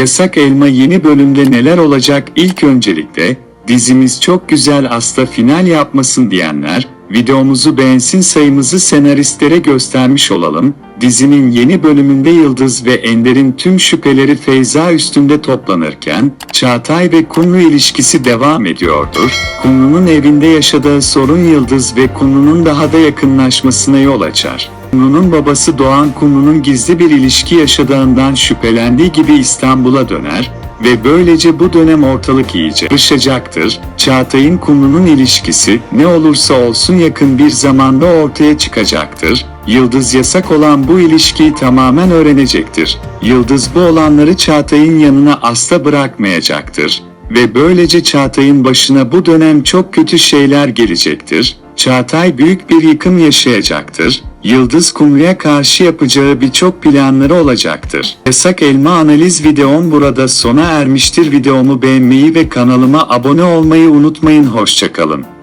Yasak Elma yeni bölümde neler olacak ilk öncelikle, dizimiz çok güzel asla final yapmasın diyenler, videomuzu beğensin sayımızı senaristlere göstermiş olalım. Dizinin yeni bölümünde Yıldız ve Ender'in tüm şüpheleri Feyza üstünde toplanırken, Çağatay ve Kunlu ilişkisi devam ediyordur. Kunlu'nun evinde yaşadığı sorun Yıldız ve Kunlu'nun daha da yakınlaşmasına yol açar. Kunlu'nun babası Doğan Kunlu'nun gizli bir ilişki yaşadığından şüphelendiği gibi İstanbul'a döner ve böylece bu dönem ortalık iyice karışacaktır. Çağatay'ın Kumlu'nun ilişkisi ne olursa olsun yakın bir zamanda ortaya çıkacaktır. Yıldız yasak olan bu ilişkiyi tamamen öğrenecektir. Yıldız bu olanları Çağatay'ın yanına asla bırakmayacaktır ve böylece Çağatay'ın başına bu dönem çok kötü şeyler gelecektir. Çağatay büyük bir yıkım yaşayacaktır. Yıldız Kumru'ya karşı yapacağı birçok planları olacaktır. Yasak Elma analiz videom burada sona ermiştir. Videomu beğenmeyi ve kanalıma abone olmayı unutmayın. Hoşçakalın.